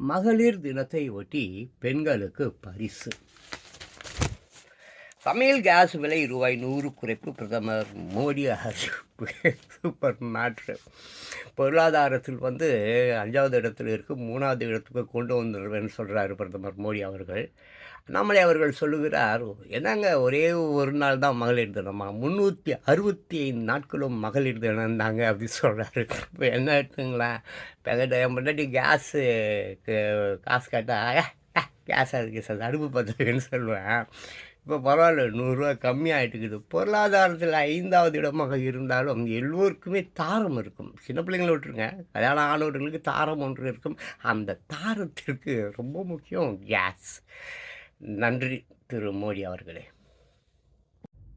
மகளிர் தினத்தை ஒட்டி பெண்களுக்கு பரிசு. சமையல் கேஸ் விலை ரூபாய் நூறு குறைப்பு. பிரதமர் மோடி அரசு சூப்பர் மேட்ரு. பொருளாதாரத்தில் வந்து அஞ்சாவது இடத்துல இருக்கு மூணாவது இடத்துக்கு கொண்டு வந்துடுவேன்னு சொல்கிறாரு பிரதமர் மோடி அவர்கள். அண்ணாமலை அவர்கள் சொல்லுகிறார் என்னங்க ஒரே ஒரு நாள் தான் மகளிர் தினமா? முந்நூற்றி அறுபத்தி ஐந்து நாட்களும் மகளிர் தினம் தாங்க அப்படின்னு சொல்கிறாரு இப்போ என்ன எடுத்துங்களேன்? இப்போ என் முன்னாடி கேஸு காசு கேட்டால் கேஸாக இருக்குது சார் அடுப்பு பத்துக்குன்னு சொல்லுவேன். இப்போ பரவாயில்ல நூறுரூவா கம்மியாகிட்டுக்குது பொருளாதாரத்தில் ஐந்தாவது இடமாக இருந்தாலும் எல்லோருக்குமே தாரம் இருக்கும். சின்ன பிள்ளைங்களை விட்டுருங்க. கல்யாணம் ஆனவர்களுக்கு தாரம் ஒன்று இருக்கும். அந்த தாரத்திற்கு ரொம்ப முக்கியம் கேஸ் நன்றி திரு மோடி அவர்களே.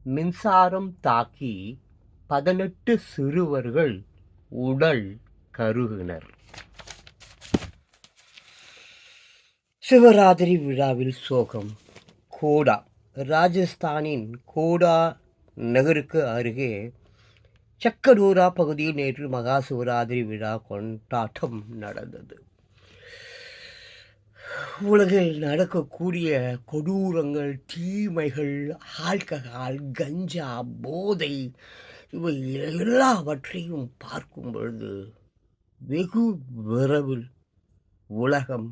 மின்சாரம் தாக்கி பதினெட்டு சிறுவர்கள் உடல் கருகினர். சிவராத்திரி விழாவில் சோகம். கூடா. ராஜஸ்தானின் கோடா நகருக்கு அருகே சக்கரூரா பகுதியில் நேற்று மகா சிவராத்திரி விழா கொண்டாட்டம் நடந்தது. உலகில் நடக்கக்கூடிய கொடூரங்கள் தீமைகள் ஆல்கஹால் கஞ்சா போதை இவை எல்லாவற்றையும் பார்க்கும் பொழுது வெகு விரைவில் உலகம்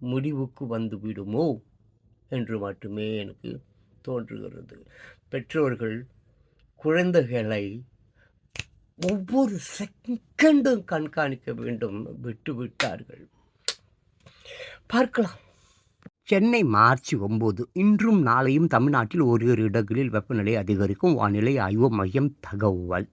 முடிவுக்கு வந்துவிடுமோ என்று மட்டுமே எனக்கு தோன்றுகிறது. பெற்றோர்கள் குழந்தைகளை ஒவ்வொரு செகண்டும் கண்காணிக்க வேண்டும் விட்டு விட்டார்கள். பார்க்கலாம். சென்னை மார்ச் ஒம்பது இன்றும் நாளையும் தமிழ்நாட்டில் ஓரிரு இடங்களில் வெப்பநிலை அதிகரிக்கும் வானிலை ஆய்வு மையம் தகவல்.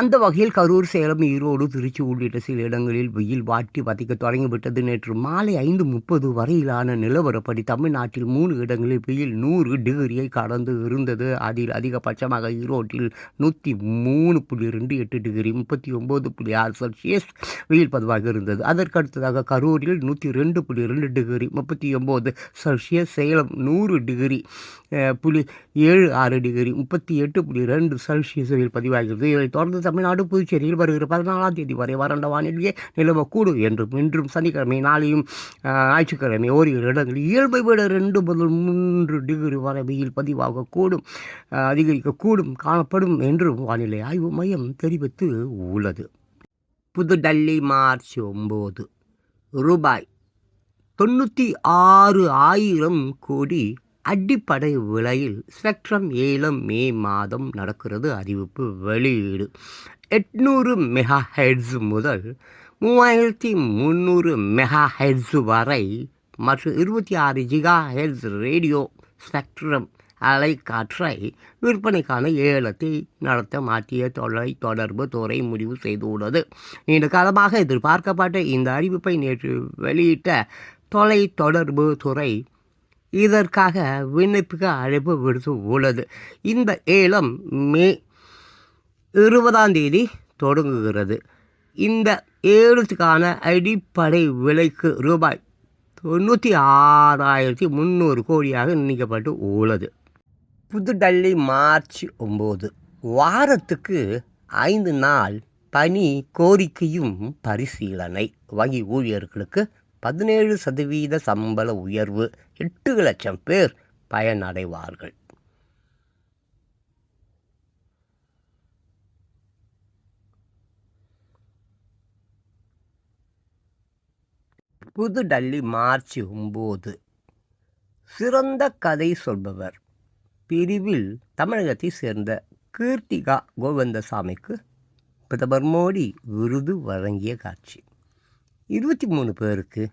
அந்த வகையில் கரூர் சேலம் ஈரோடு திருச்சி உள்ளிட்ட சில இடங்களில் வெயில் வாட்டி வதைக்க தொடங்கிவிட்டது. நேற்று மாலை ஐந்து முப்பது வரையிலான நிலவரப்படி தமிழ்நாட்டில் மூணு இடங்களில் வெயில் நூறு டிகிரியை கடந்து இருந்தது. அதில் அதிகபட்சமாக ஈரோட்டில் நூற்றி மூணு புள்ளி ரெண்டு எட்டு டிகிரி முப்பத்தி ஒம்பது புள்ளி ஆறு செல்சியஸ் வெயில் பதிவாக இருந்தது. அதற்கு அடுத்ததாக கரூரில் நூற்றி ரெண்டு புள்ளி ரெண்டு டிகிரி முப்பத்தி ஒம்பது செல்சியஸ் சேலம் நூறு டிகிரி புள்ளி ஏழு ஆறு டிகிரி முப்பத்தி எட்டு புள்ளி ரெண்டு செல்சியஸ் வெயில் பதிவாகிறது. இதைத் தொடர்ந்து தமிழ்நாடு புதுச்சேரியில் வருகிற பதினாலாம் தேதி வரை வறண்ட வானிலையே நிலவக்கூடும் என்றும் இன்றும் சனிக்கிழமை நாளையும் ஞாயிற்றுக்கிழமை ஓரிரு இடங்களில் இயல்பை விட ரெண்டு முதல் மூன்று டிகிரி வரை வெயில் பதிவாகக்கூடும் அதிகரிக்கக்கூடும் காணப்படும் என்றும் வானிலை ஆய்வு மையம் தெரிவித்து உள்ளது. புதுடெல்லி மார்ச் ஒம்பது. ரூபாய் தொண்ணூற்றி ஆறு ஆயிரம் கோடி அடிப்படை விலையில் ஸ்பெக்ட்ரம் ஏலம் மே மாதம் நடக்கிறது அறிவிப்பு வெளியீடு. எட்நூறு மெகா ஹெட்ஸ் முதல் மூவாயிரத்தி முந்நூறு மெகா ஹெட்ஸ் வரை மற்றும் இருபத்தி ஆறு ஜிகா ஹெட்ஸ் ரேடியோ ஸ்பெக்ட்ரம் அலைக்காற்றை விற்பனைக்கான ஏலத்தை நடத்த மாற்றிய தொலை தொடர்பு துறை முடிவு செய்துள்ளது. நீண்ட காலமாக எதிர்பார்க்கப்பட்ட இந்த அறிவிப்பை நேற்று வெளியிட்ட தொலை தொடர்பு துறை இதற்காக விண்ணப்பிக்க அழைப்பு விடுத்து உள்ளது. இந்த ஏலம் மே இருபதாம் தேதி தொடங்குகிறது. இந்த ஏலத்துக்கான அடிப்படை விலைக்கு ரூபாய் தொண்ணூற்றி ஆறாயிரத்தி முந்நூறு கோடியாக நிர்ணயிக்கப்பட்டு உள்ளது. புதுடெல்லி மார்ச் ஒம்பது வாரத்துக்கு ஐந்து நாள் பணி கோரிக்கையும் பரிசீலனை. வங்கி ஊழியர்களுக்கு பதினேழு சதவீத சம்பள உயர்வு எட்டு லட்சம் பேர் பயனடைவார்கள். புதுடெல்லி மார்ச் ஒம்பது. சிறந்த கதை சொல்பவர். பிரிவில் தமிழகத்தை சேர்ந்த கீர்த்திகா கோவிந்தசாமிக்கு பிரதமர் மோடி விருது வழங்கிய காட்சி. இருபத்தி மூணு பேருக்கு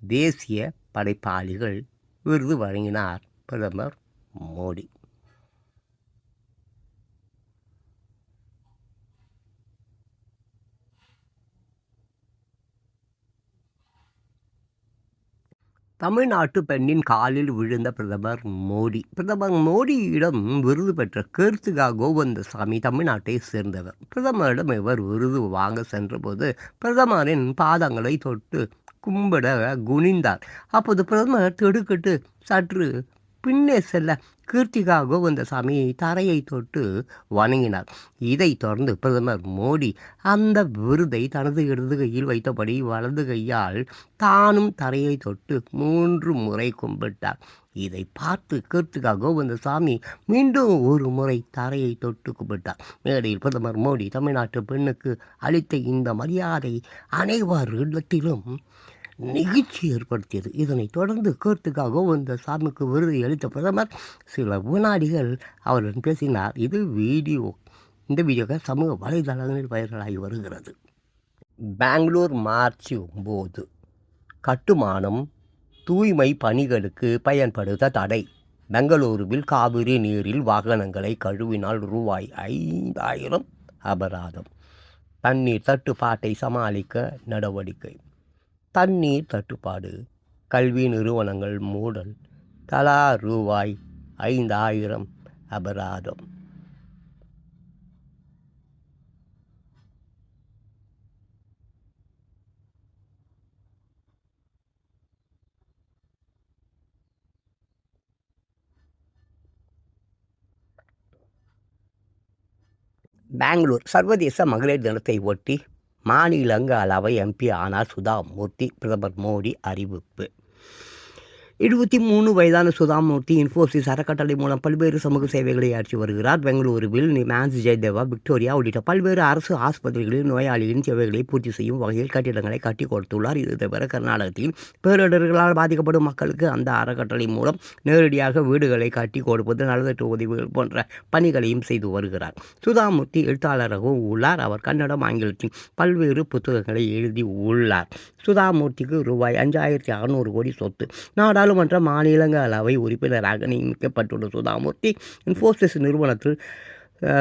தேசிய படைப்பாளிகள் விருது வழங்கினார் பிரதமர் மோடி. தமிழ்நாட்டு பெண்ணின் காலில் விழுந்த பிரதமர் மோடி. பிரதமர் மோடியிடம் விருது பெற்ற கீர்த்திகா கோவிந்தசாமி தமிழ்நாட்டை சேர்ந்தவர். பிரதமரிடம் இவர் விருது வாங்க சென்றபோது பிரதமரின் பாதங்களை தொட்டு கும்பிட குனிந்தார். அப்போது பிரதமர் திடுக்கிட்டு சற்று பின்னே செல்ல கீர்த்திகா கோவிந்தசாமி தரையை தொட்டு வணங்கினார். இதைத் தொடர்ந்து பிரதமர் மோடி அந்த விருதை தனது இடது கையில் வைத்தபடி வலது கையால் தானும் தரையை தொட்டு மூன்று முறை கும்பிட்டார். இதை பார்த்து கீர்த்திகா கோவிந்தசாமி மீண்டும் ஒரு முறை தரையை தொட்டு கும்பிட்டார். மேடையில் பிரதமர் மோடி தமிழ்நாட்டு பெண்ணுக்கு அளித்த இந்த மரியாதை அனைவரிடத்திலும் நெகிழ்ச்சி ஏற்படுத்தியது. இதனைத் தொடர்ந்து கீர்த்திகா சாமிக்கு விருது அளித்த பிரதமர் சில வினாடிகள் அவருடன் பேசினார். இது வீடியோ. இந்த வீடியோக்கள் சமூக வலைதளங்களில் வைரலாகி வருகிறது. பெங்களூர் மார்ச் ஒம்பது. கட்டுமானம் தூய்மை பணிகளுக்கு பயன்படுத்த தடை. பெங்களூருவில் காவிரி நீரில் வாகனங்களை கழுவினால் ரூபாய் ஐந்தாயிரம் அபராதம். தண்ணீர் தட்டுப்பாட்டை சமாளிக்க நடவடிக்கை. தண்ணீர் தட்டுப்பாடு கல்வி நிறுவனங்கள் மூடல் தலா ரூபாய் ஐந்தாயிரம் அபராதம். பெங்களூர் சர்வதேச மகளிர் தினத்தை ஒட்டி மாநிலங்களவை எம்பி ஆனார் சுதா மூர்த்தி பிரதமர் மோடி அறிவிப்பு. இருபத்தி மூணு வயதான சுதாமூர்த்தி இன்ஃபோசிஸ் அறக்கட்டளை மூலம் பல்வேறு சமூக சேவைகளை ஆற்றி வருகிறார். பெங்களூருவில் மேன்ஸ் ஜெயதேவா விக்டோரியா உள்ளிட்ட பல்வேறு அரசு ஆஸ்பத்திரிகளில் நோயாளிகளின் சேவைகளை பூர்த்தி செய்யும் வகையில் கட்டிடங்களை கட்டி கொடுத்துள்ளார். இது தவிர கர்நாடகத்தில் பேரிடர்களால் பாதிக்கப்படும் மக்களுக்கு அந்த அறக்கட்டளை மூலம் நேரடியாக வீடுகளை கட்டி கொடுப்பது நலத்திட்ட உதவிகள் போன்ற பணிகளையும் செய்து வருகிறார். சுதாமூர்த்தி எழுத்தாளராகவும் உள்ளார். அவர் கன்னடம் ஆங்கிலத்தில் பல்வேறு புத்தகங்களை எழுதி உள்ளார். சுதாமூர்த்திக்கு ரூபாய் அஞ்சாயிரத்தி அறநூறு கோடி சொத்து. நாடா நாடாளுமன்ற மாநிலங்களவை உறுப்பினராக நியமிக்கப்பட்டுள்ள சுதாமூர்த்தி இன்ஃபோசிஸ் நிறுவனத்தில்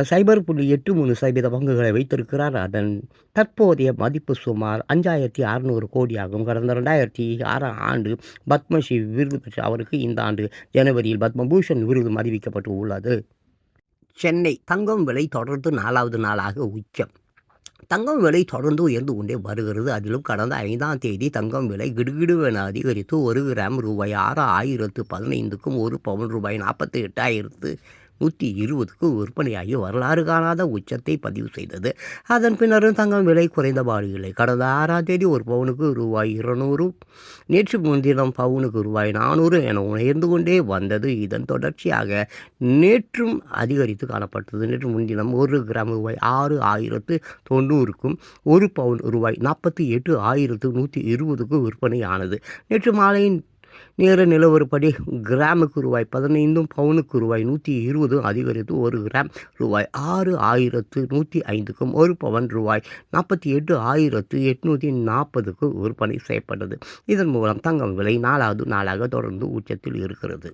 சைபர் புள்ளி எட்டு மூணு சதவீத பங்குகளை வைத்திருக்கிறார். அதன் தற்போதைய மதிப்பு சுமார் அஞ்சாயிரத்தி அறநூறு கோடியாகும். கடந்த ரெண்டாயிரத்தி ஆறாம் ஆண்டு பத்மஸ்ரீ விருது பெற்ற அவருக்கு இந்த ஆண்டு ஜனவரியில் பத்மபூஷன் விருது அறிவிக்கப்பட்டு உள்ளது. சென்னை தங்கம் விலை தொடர்ந்து நாலாவது நாளாக உச்சம். தங்கம் விலை தொடர்ந்து உயர்ந்து கொண்டே வருகிறது. அதிலும் கடந்த ஐந்தாம் தேதி தங்கம் விலை கிடுகிடுவென அதிகரித்து ஒரு கிராம் ரூபாய் ஆறு ஆயிரத்து பதினைந்துக்கும் ஒரு பவுன் ரூபாய் நாற்பத்தி எட்டாயிரத்து நூற்றி இருபதுக்கு விற்பனையாகி வரலாறு காணாத உச்சத்தை பதிவு செய்தது. அதன் பின்னரும் தங்கம் விலை குறைந்தபாடு இல்லை. கடந்த ஆறாம் தேதி ஒரு பவுனுக்கு ரூபாய் இருநூறு நேற்று முன்தினம் பவுனுக்கு ரூபாய் நானூறு என உயர்ந்து கொண்டே வந்தது. இதன் தொடர்ச்சியாக நேற்றும் அதிகரித்து காணப்பட்டது. நேற்று முன்தினம் ஒரு கிராம் ரூபாய் ஆறு ஆயிரத்து தொண்ணூறுக்கும் ஒரு பவுன் ரூபாய் நாற்பத்தி எட்டு ஆயிரத்து நூற்றி இருபதுக்கு விற்பனையானது. நேற்று மாலையின் நேர நிலவரப்படி கிராமுக்கு ரூபாய் பதினைந்தும் பவுனுக்கு ரூபாய் நூற்றி இருபதும் அதிகரித்து ஒரு கிராம் ரூபாய் ஆறு ஆயிரத்து நூற்றி ஐந்துக்கும் ஒரு பவன் ரூபாய் நாற்பத்தி எட்டு ஆயிரத்து எட்நூற்றி நாற்பதுக்கு விற்பனை செய்யப்பட்டது. இதன் மூலம் தங்கம் விலை நாலாவது நாளாக தொடர்ந்து உச்சத்தில் இருக்கிறது.